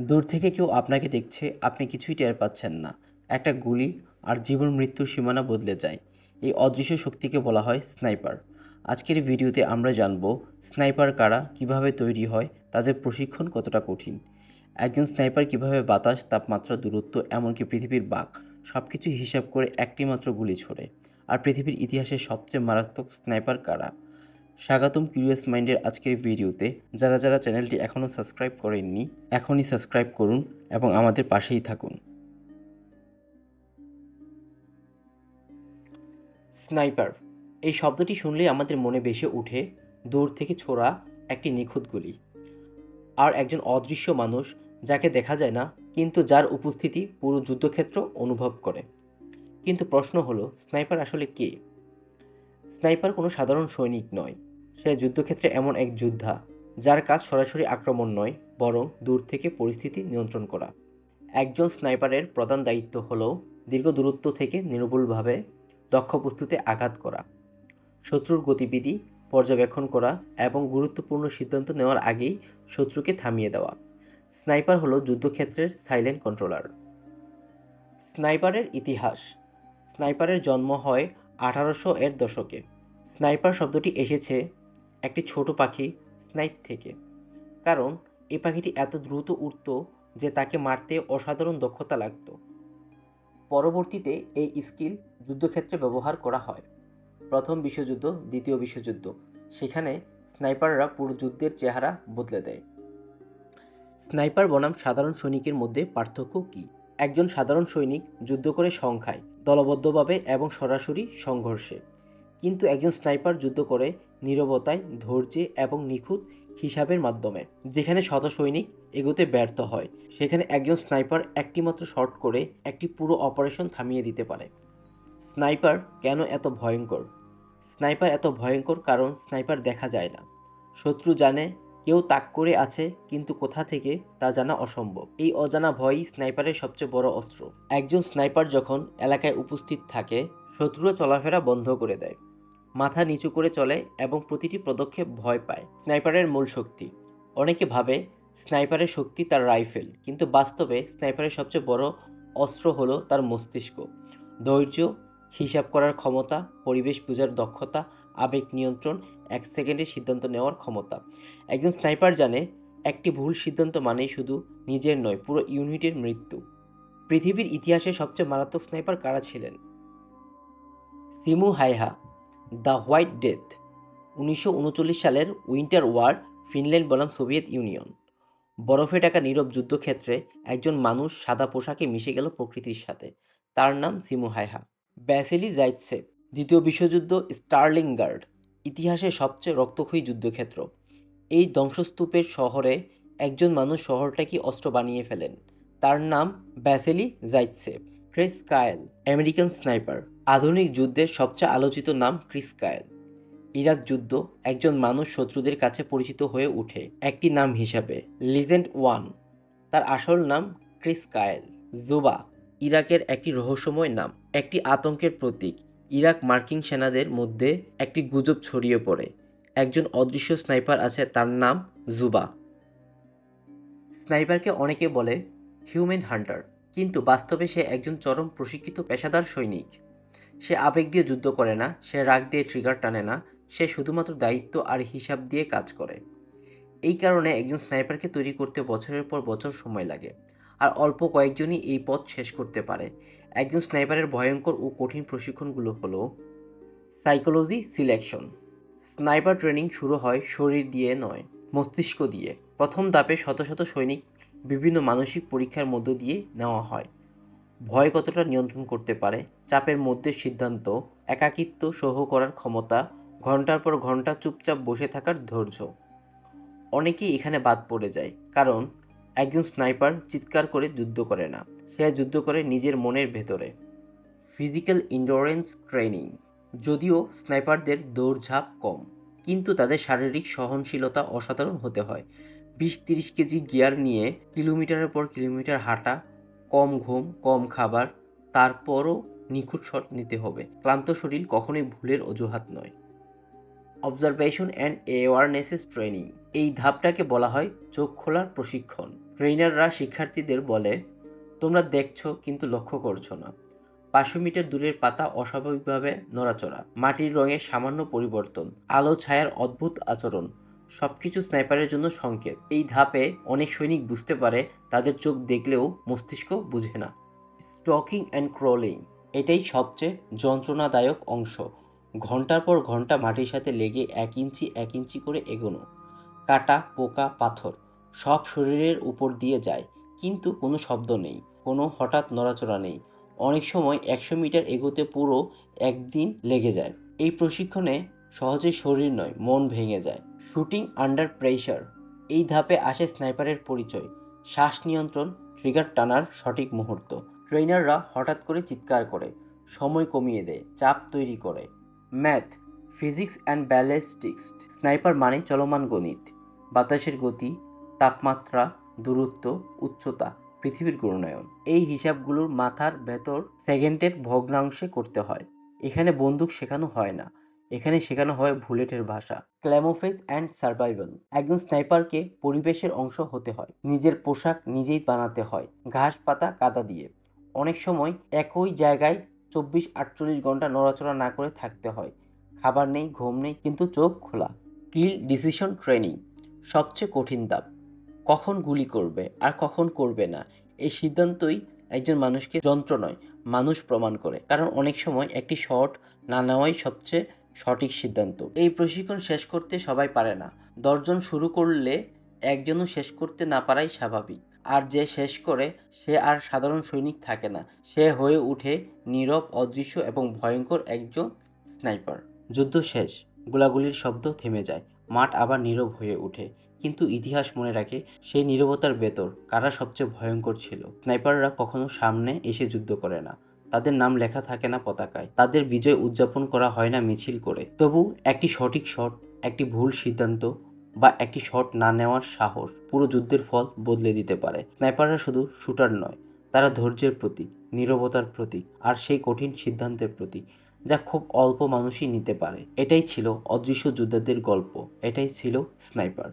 দূর থেকে কেউ আপনাকে দেখছে, আপনি কিছুই টের পাচ্ছেন না। একটা গুলি আর জীবন মৃত্যুর সীমানা বদলে যায়। এই অদৃশ্য শক্তিকে বলা হয় স্নাইপার। আজকের ভিডিওতে আমরা জানব, স্নাইপার কারা, কীভাবে তৈরি হয়, তাদের প্রশিক্ষণ কতটা কঠিন? একজন স্নাইপার কীভাবে বাতাস, তাপমাত্রা, দূরত্ব, এমনকি পৃথিবীর বাঘ সব কিছু হিসাব করে একটি মাত্র গুলি ছোড়ে। আর পৃথিবীর ইতিহাসে সবচেয়ে মারাত্মক স্নাইপার কারা? স্বাগতম কিউরিয়াস মাইন্ডের আজকের ভিডিওতে। যারা যারা চ্যানেলটি এখনও সাবস্ক্রাইব করেননি, এখনই সাবস্ক্রাইব করুন এবং আমাদের পাশেই থাকুন। স্নাইপার, এই শব্দটি শুনলেই আমাদের মনে ভেসে ওঠে দূর থেকে ছোড়া একটি নিখুঁত গুলি। আর একজন অদৃশ্য মানুষ যাকে দেখা যায় না, কিন্তু যার উপস্থিতি পুরো যুদ্ধক্ষেত্র অনুভব করে। কিন্তু প্রশ্ন হলো, স্নাইপার আসলে কে? স্নাইপার কোনো সাধারণ সৈনিক নয়। সে যুদ্ধক্ষেত্রে এমন এক যোদ্ধা, যার কাজ সরাসরি আক্রমণ নয়, বরং দূর থেকে পরিস্থিতি নিয়ন্ত্রণ করা। একজন স্নাইপারের প্রধান দায়িত্ব হল দীর্ঘ দূরত্ব থেকে নির্ভুলভাবে দক্ষ বস্তুতে আঘাত করা, শত্রুর গতিবিধি পর্যবেক্ষণ করা এবং গুরুত্বপূর্ণ সিদ্ধান্ত নেওয়ার আগেই শত্রুকে থামিয়ে দেওয়া। স্নাইপার হলো যুদ্ধক্ষেত্রের সাইলেন্ট কন্ট্রোলার। স্নাইপারের ইতিহাস। স্নাইপারের জন্ম হয় আঠারোশো এর দশকে। স্নাইপার শব্দটি এসেছে একটি ছোট পাখি স্নাইপ থেকে। কারণ এই পাখিটি এত দ্রুত উড়ত যে তাকে মারতে অসাধারণ দক্ষতা লাগতো। পরবর্তীতে এই স্কিল যুদ্ধক্ষেত্রে ব্যবহার করা হয়। প্রথম বিশ্বযুদ্ধ, দ্বিতীয় বিশ্বযুদ্ধ, সেখানে স্নাইপাররা পুরো যুদ্ধের চেহারা বদলে দেয়। স্নাইপার বনাম সাধারণ সৈনিকের মধ্যে পার্থক্য কী? একজন সাধারণ সৈনিক যুদ্ধ করে সংখ্যায়, দলবদ্ধভাবে এবং সরাসরি সংঘর্ষে। কিন্তু একজন স্নাইপার যুদ্ধ করে নীরবতায়, ধৈর্যে এবং নিখুঁত হিসাবের মাধ্যমে। যেখানে শত সৈনিক এগোতে ব্যর্থ হয়, সেখানে একজন স্নাইপার একটিমাত্র শট করে একটি পুরো অপারেশন থামিয়ে দিতে পারে। স্নাইপার কেন এত ভয়ঙ্কর? স্নাইপার এত ভয়ঙ্কর কারণ স্নাইপার দেখা যায় না। শত্রু জানে কেউ তাক করে আছে, কিন্তু কোথা থেকে তা জানা অসম্ভব। এই অজানা ভয়ই স্নাইপারের সবচেয়ে বড় অস্ত্র। একজন স্নাইপার যখন এলাকায় উপস্থিত থাকে, শত্রুরা চলাফেরা বন্ধ করে দেয়। মাথা নিচু করে চলে এবং প্রতিটি পদক্ষেপ ভয় পায়। স্নাইপারের মূল শক্তি। অনেকে ভাবে স্নাইপারের শক্তি তার রাইফেল, কিন্তু বাস্তবে স্নাইপারের সবচেয়ে বড় অস্ত্র হলো তার মস্তিষ্ক। ধৈর্য, হিসাব করার ক্ষমতা, পরিবেশ বোঝার দক্ষতা, আবেগ নিয়ন্ত্রণ, এক সেকেন্ডে সিদ্ধান্ত নেওয়ার ক্ষমতা। একজন স্নাইপার জানে একটি ভুল সিদ্ধান্ত মানেই শুধু নিজের নয়, পুরো ইউনিটের মৃত্যু। পৃথিবীর ইতিহাসে সবচেয়ে মারাত্মক স্নাইপার কারা ছিলেন? Simo Hayha the white death, উনিশশো উনচল্লিশ সালের উইন্টার ওয়ার, ফিনল্যান্ড বনাম সোভিয়েত ইউনিয়ন। বরফে ঢাকা নীরব যুদ্ধক্ষেত্রে একজন মানুষ সাদা পোশাকে মিশে গেল প্রকৃতির সাথে। তার নাম সিমু হাইহা ব্যাসেলি জাইটসেভ দ্বিতীয় বিশ্বযুদ্ধ স্টার্লিং গার্ড ইতিহাসের সবচেয়ে রক্তক্ষয়ী যুদ্ধক্ষেত্র। এই ধ্বংসস্তূপের শহরে একজন মানুষ শহরটাকে অস্ত্র বানিয়ে ফেলেন। তার নাম Vasily Zaitsev Chris Kyle American sniper. আধুনিক যুদ্ধের সবচেয়ে আলোচিত নাম ক্রিস কায়েল। ইরাক যুদ্ধ একজন মানুষ শত্রুদের কাছে পরিচিত হয়ে ওঠে একটি নাম হিসাবে, লিজেন্ড ওয়ান। তার আসল নাম ক্রিস কায়েল। জুবা, ইরাকের একটি রহস্যময় নাম, একটি আতঙ্কের প্রতীক। ইরাক মার্কিন সেনাদের মধ্যে একটি গুজব ছড়িয়ে পড়ে। একজন অদৃশ্য স্নাইপার আছে তার নাম জুবা। স্নাইপারকে অনেকে বলে হিউম্যান হান্টার, কিন্তু বাস্তবে সে একজন চরম প্রশিক্ষিত পেশাদার সৈনিক। সে আবেগ দিয়ে যুদ্ধ করে না, সে রাগ দিয়ে ট্রিগার টানে না, সে শুধুমাত্র দায়িত্ব আর হিসাব দিয়ে কাজ করে। এই কারণে একজন স্নাইপারকে তৈরি করতে বছরের পর বছর সময় লাগে আর অল্প কয়েকজনই এই পথ শেষ করতে পারে। একজন স্নাইপারের ভয়ঙ্কর ও কঠিন প্রশিক্ষণগুলো হলো সাইকোলজি সিলেকশন স্নাইপার ট্রেনিং শুরু হয় শরীর দিয়ে নয়, মস্তিষ্ক দিয়ে। প্রথম ধাপে শত শত সৈনিক বিভিন্ন মানসিক পরীক্ষার মধ্য দিয়ে নেওয়া হয়। ভয় কতটা নিয়ন্ত্রণ করতে পারে, চাপের মধ্যে সিদ্ধান্ত, একাকিত্ব সহ করার ক্ষমতা, ঘণ্টার পর ঘণ্টা চুপচাপ বসে থাকার ধৈর্য। অনেকেই এখানে বাদ পড়ে যায়, কারণ একজন স্নাইপার চিৎকার করে যুদ্ধ করে না, সে যুদ্ধ করে নিজের মনের ভেতরে। Physical endurance training. যদিও স্নাইপারদের দৌড়ঝাঁপ কম, কিন্তু তাদের শারীরিক সহনশীলতা অসাধারণ হতে হয়। বিশ তিরিশ কেজি গিয়ার নিয়ে কিলোমিটারের পর কিলোমিটার হাঁটা কম ঘুম, কম খাবার, তারপরও নিখুঁত শট নিতে হবে। ক্লান্ত শরীর কখনোই ভুলের অজুহাত নয়। Observation and awarenesses training. এই ধাপটাকে বলা হয় চোখ খোলার প্রশিক্ষণ। ট্রেনাররা শিক্ষার্থীদের বলে, তোমরা দেখছ, কিন্তু লক্ষ্য করছ না। পাঁচশো মিটার দূরের পাতা অস্বাভাবিকভাবে নড়াচড়া। মাটির রঙের সামান্য পরিবর্তন। আলো, ছায়ার অদ্ভুত আচরণ। সবকিছু স্নাইপারের জন্য সংকেত। এই ধাপে অনেক সৈনিক বুঝতে পারে, তাদের চোখ দেখলেও মস্তিষ্ক বুঝে না। স্টকিং অ্যান্ড ক্রলিং, এটাই সবচেয়ে যন্ত্রণাদায়ক অংশ। ঘণ্টার পর ঘণ্টা মাটির সাথে লেগে এক ইঞ্চি এক ইঞ্চি করে এগোনো। কাটা, পোকা, পাথর, সব শরীরের উপর দিয়ে যায়, কিন্তু কোনো শব্দ নেই, কোনো হঠাৎ নড়াচড়া নেই। অনেক সময় একশো মিটার এগোতে পুরো একদিন লেগে যায়। এই প্রশিক্ষণে সহজে শরীর নয়, মন ভেঙে যায়। Shooting under pressure. এই ধাপে আসে স্নাইপারের পরিচয়। শ্বাস নিয়ন্ত্রণ, ট্রিগার টানার সঠিক মুহূর্ত। ট্রেনাররা হঠাৎ করে চিৎকার করে, সময় কমিয়ে দেয়, চাপ তৈরি করে। Math, physics and ballistics, sniper মানে চলমান গণিত। বাতাসের গতি, তাপমাত্রা, দূরত্ব, উচ্চতা, পৃথিবীর গুণায়ন এই হিসাবগুলোর মাথার ভেতর সেকেন্ডের ভগ্নাংশে করতে হয়। এখানে বন্দুক শেখানো হয় না। এখানে শেখানো হয় বুলেটের ভাষা ক্ল্যামোফেস অ্যান্ড সার্ভাইভাল। একজন স্নাইপারকে পরিবেশের অংশ হতে হয়, নিজের পোশাক নিজেই বানাতে হয়, ঘাস, পাতা, কাদা দিয়ে। অনেক সময় একই জায়গায় চব্বিশ আটচল্লিশ ঘণ্টা নড়াচড়া না করে থাকতে হয়। খাবার নেই, ঘুম নেই, কিন্তু চোখ খোলা। কিল ডিসিশন ট্রেনিং, সবচেয়ে কঠিন ধাপ। কখন গুলি করবে আর কখন করবে না, এই সিদ্ধান্তই একজন মানুষকে যন্ত্র নয়, মানুষ প্রমাণ করে। কারণ অনেক সময় একটি শট না নেওয়াই সবচেয়ে সঠিক সিদ্ধান্ত। এই প্রশিক্ষণ শেষ করতে সবাই পারে না। দশজন শুরু করলে একজনও শেষ করতে না পারাই স্বাভাবিক। আর যে শেষ করে, সে আর সাধারণ সৈনিক থাকে না। সে হয়ে উঠে নীরব, অদৃশ্য এবং ভয়ঙ্কর একজন স্নাইপার। যুদ্ধ শেষ। গোলাগুলির শব্দ থেমে যায়। মাঠ আবার নীরব হয়ে ওঠে। কিন্তু ইতিহাস মনে রাখে সেই নীরবতার ভেতর কারা সবচেয়ে ভয়ঙ্কর ছিল। স্নাইপাররা কখনো সামনে এসে যুদ্ধ করে না। তাদের নাম লেখা থাকে না পতাকায়। তাদের বিজয় উদযাপন করা হয় না মিছিল করে। তবু একটি সঠিক শট, একটি ভুল সিদ্ধান্ত বা একটি শট না নেওয়ার সাহস পুরো যুদ্ধের ফল বদলে দিতে পারে। স্নাইপাররা শুধু শুটার নয়, তারা ধৈর্যের প্রতীক, নীরবতার প্রতীক আর সেই কঠিন সিদ্ধান্তের প্রতীক যা খুব অল্প মানুষই নিতে পারে। এটাই ছিল অদৃশ্য যোদ্ধাদের গল্প, এটাই ছিল স্নাইপার।